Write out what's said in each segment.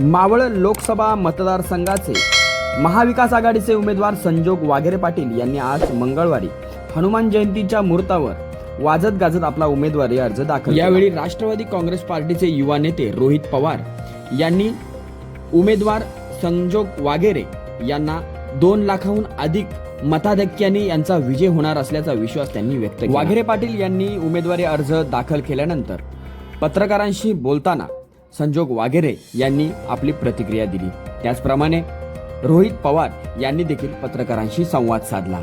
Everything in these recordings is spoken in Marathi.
मावळ लोकसभा मतदारसंघाचे महाविकास आघाडीचे उमेदवार संजोग वाघेरे पाटील यांनी आज मंगळवारी हनुमान जयंतीच्या मुहूर्तावर वाजत गाजत आपला उमेदवारी अर्ज दाखल यावेळी राष्ट्रवादी काँग्रेस पार्टीचे युवा नेते रोहित पवार यांनी उमेदवार संजोग वाघेरे यांना दोन लाखाहून अधिक मताधिक्याने यांचा विजय होणार असल्याचा विश्वास त्यांनी व्यक्त केला. वाघेरे पाटील यांनी उमेदवारी अर्ज दाखल केल्यानंतर पत्रकारांशी बोलताना संजोग वाघेरे यांनी आपली प्रतिक्रिया दिली. त्याचप्रमाणे रोहित पवार यांनी देखील पत्रकारांशी संवाद साधला.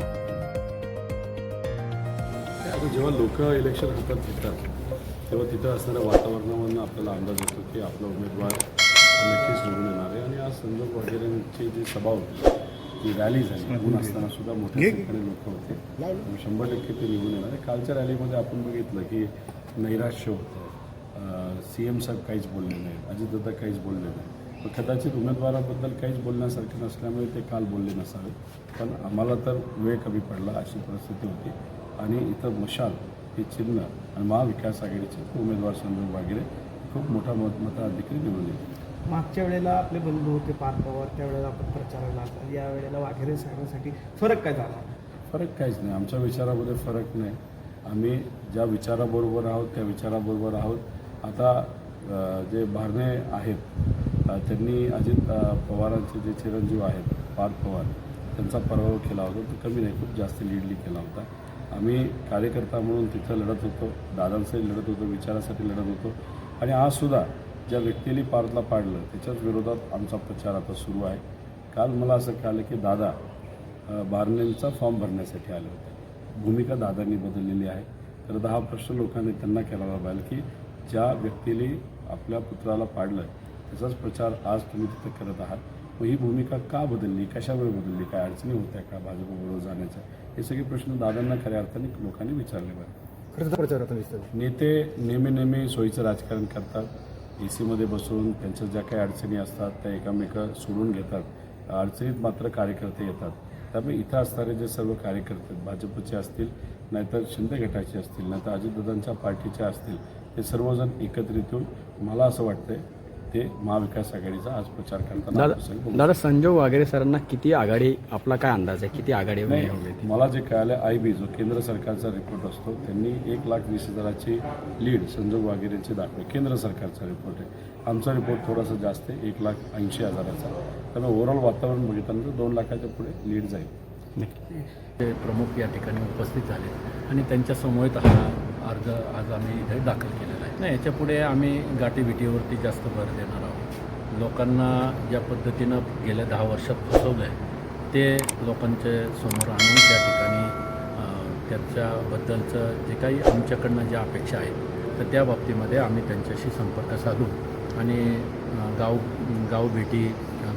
जेव्हा लोक इलेक्शन हातात घेतात तेव्हा तिथं असणाऱ्या वातावरणामधून आपल्याला अंदाज येतो की आपला उमेदवार नक्कीच निवडून येणार आहे. आणि आज संजोग वागेरेंची जी सभा होती ती रॅली झाली. ऊन असताना सुद्धा मोठ्या संख्येने लोक होते. शंभर टक्के ते निवडून येणार आहे. कालच्या रॅलीमध्ये आपण बघितलं की नैराश्य होतं. सी एम साहेब काहीच बोलले नाहीत अजितदादा काहीच बोलले नाही पण कदाचित उमेदवाराबद्दल काहीच बोलण्यासारखे नसल्यामुळे ते काल बोलले नसावे पण आम्हाला तर वेळ कमी पडला अशी परिस्थिती होती. आणि इथं मशाल हे चिन्ह आणि महाविकास आघाडीचे उमेदवार संजोग वगैरे खूप मोठा मत मताधिकारी निवडून येईल मागच्या वेळेला आपले बंधू होते पार्थ पवार त्यावेळेला आपण प्रचाराला आलो. या वेळेला वाघेरे साहेबांसाठी फरक काय झाला? फरक काहीच नाही. आमच्या विचारामध्ये फरक नाही. आम्ही ज्या विचाराबरोबर आहोत त्या विचाराबरोबर आहोत. आता जे भारणे आहेत त्यांनी अजित पवारांचे जे चिरंजीव आहेत पार्थ पवार त्यांचा पराभव केला होता. तो कमी नाही खूप जास्त लीडली केला होता. आम्ही कार्यकर्ता म्हणून तिथं लढत होतो दादांसाठी लढत होतो विचारासाठी लढत होतो. आणि आजसुद्धा ज्या व्यक्तीने पार्थला पाडलं त्याच्याच विरोधात आमचा प्रचार आता सुरू आहे. काल मला असं कळलं की दादा बारणेंचा फॉर्म भरण्यासाठी आले होते. भूमिका दादांनी बदललेली आहे. तर दहा प्रश्न लोकांनी त्यांना केला पाहिजे की ज्या व्यक्तीने आपल्या पुत्राला पाडलं त्याचाच प्रचार आज तुम्ही तिथे करत आहात. मग ही भूमिका का बदलली? कशामुळे बदलली? काय अडचणी होत्या का भाजपबरोबर जाण्याच्या? हे सगळे प्रश्न दादांना खऱ्या अर्थाने लोकांनी विचारले पाहिजे नेते नेहमी नेहमी सोयीचं राजकारण करतात. ए सीमध्ये बसून त्यांच्या ज्या काही अडचणी असतात त्या एकामेका सोडून घेतात. अडचणीत मात्र कार्यकर्ते येतात. त्यामुळे इथं असणारे जे सर्व कार्यकर्ते भाजपचे असतील नाहीतर शिंदे गटाचे असतील नाहीतर अजितदादांच्या पार्टीचे असतील ते सर्वजण एकत्रित येऊन मला असं वाटतंय ते महाविकास आघाडीचा आज प्रचार करताना दादा संजोग वाघेरे सरांना किती आघाडी आपला काय अंदाज आहे? किती आघाडी मला जे कळालं आय बी जो केंद्र सरकारचा रिपोर्ट असतो त्यांनी एक लाख वीस हजाराची लीड संजोग वाघेरेंची दाखवली. केंद्र सरकारचा रिपोर्ट आहे. आमचा रिपोर्ट थोडासा जास्त आहे एक लाख ऐंशी हजाराचा. त्यामुळे ओव्हरऑल वातावरण बघितल्यानंतर दोन लाखाच्या पुढे लीड जाईल. प्रमुख या ठिकाणी उपस्थित झाले. आणि त्यांच्या समवेत हा अर्ज आज आम्ही इथे दाखल केलेला आहे. नाही याच्यापुढे आम्ही गाठीभिटीवरती जास्त भर देणार आहोत. लोकांना ज्या पद्धतीनं गेल्या दहा वर्षात फसवलं आहे ते लोकांच्या समोर आणून त्या ठिकाणी त्यांच्याबद्दलचं त्याच्याबद्दलचं जे काही आमच्याकडनं ज्या अपेक्षा आहेत तर त्या बाबतीमध्ये आम्ही त्यांच्याशी संपर्क साधू. आणि गाव गाव भेटी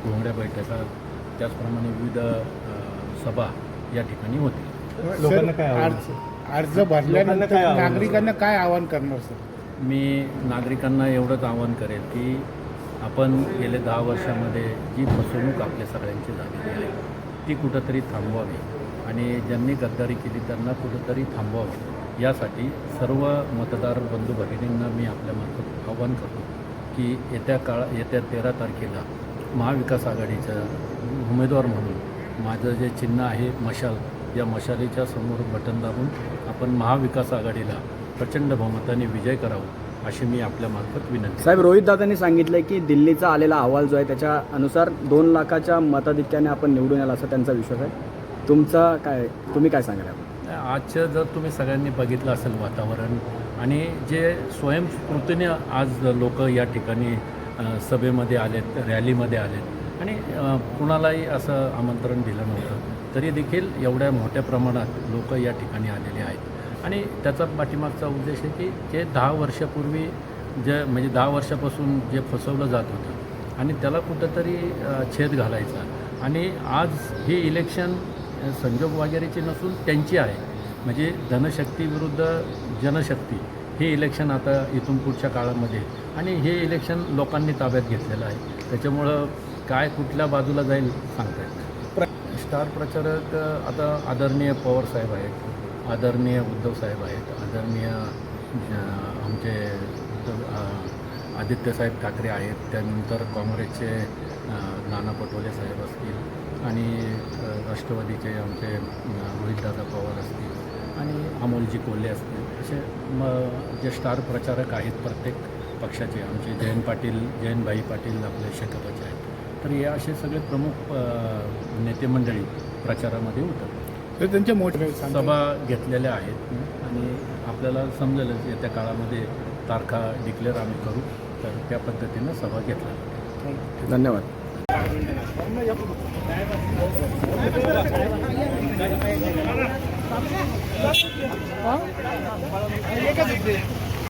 घोंगड्या बैठका त्याचप्रमाणे विविध सभा या ठिकाणी होतील. लोकांना काय अर्ज भरल्यानंतर नागरिकांना काय आवाहन करणार सर? मी नागरिकांना एवढंच आवाहन करेल की आपण गेले दहा वर्षामध्ये जी फसवणूक आपल्या सगळ्यांची झालेली आहे ती कुठंतरी थांबवावी. आणि ज्यांनी गद्दारी केली त्यांना कुठंतरी थांबवावं. यासाठी सर्व मतदार बंधू भगिनींना मी आपल्यामार्फत आवाहन करतो की येत्या काळ येत्या तेरा तारखेला महाविकास आघाडीचं उमेदवार म्हणून माझं जे चिन्ह आहे मशाल या मशालीच्या समोर बटन दाबून आपण महाविकास आघाडीला प्रचंड बहुमताने विजय करावा अशी मी आपल्यामार्फत विनंती साहेब रोहित दादांनी सांगितलंय की दिल्लीचा आलेला अहवाल जो आहे त्याच्या अनुसार दोन लाखाच्या मताधिक्याने आपण निवडून याल असा त्यांचा विश्वास आहे तुमचा काय तुम्ही काय सांगाल? आजचं जर तुम्ही सगळ्यांनी बघितलं असेल वातावरण आणि जे स्वयंस्फूर्तीने आज लोक या ठिकाणी सभेमध्ये आलेत रॅलीमध्ये आलेत आणि कुणालाही असं आमंत्रण दिलं नव्हतं. तरी देखील एवढ्या मोठ्या प्रमाणात लोक या ठिकाणी आलेले आहेत. आणि त्याचा पाठीमागचा उद्देश आहे की जे दहा वर्षापूर्वी जे म्हणजे दहा वर्षापासून जे फसवलं जात होतं आणि त्याला कुठंतरी छेद घालायचा. आणि आज हे इलेक्शन संजोग वगैरेची नसून त्यांची आहे. म्हणजे धनशक्ती विरुद्ध जनशक्ती हे इलेक्शन आता इथून पुढच्या काळामध्ये. आणि हे इलेक्शन लोकांनी ताब्यात घेतलेलं आहे. त्याच्यामुळं काय कुठल्या बाजूला जाईल सांगता येत स्टार प्रचारक आता आदरणीय पवार साहेब आहेत आदरणीय उद्धव साहेब आहेत आदरणीय आमचे उद्धव- आदित्यसाहेब ठाकरे आहेत त्यानंतर काँग्रेसचे नाना पटोले साहेब असतील आणि राष्ट्रवादीचे आमचे रोहितदादा पवार असतील आणि अमोलजी कोल्हे असतील. असे म जे स्टार प्रचारक आहेत प्रत्येक पक्षाचे आमचे जयंत पाटील जयंतभाई पाटील आपले शेकापाचे आहेत. तर हे असे सगळे प्रमुख नेते मंडळी प्रचारामध्ये उतरतात तर त्यांच्या मोठे सभा घेतलेल्या आहेत. आणि आपल्याला समजेलच येत्या काळामध्ये तारखा डिक्लेअर आम्ही करू. तर त्या पद्धतीनं सभा घेतल्या जातील धन्यवाद.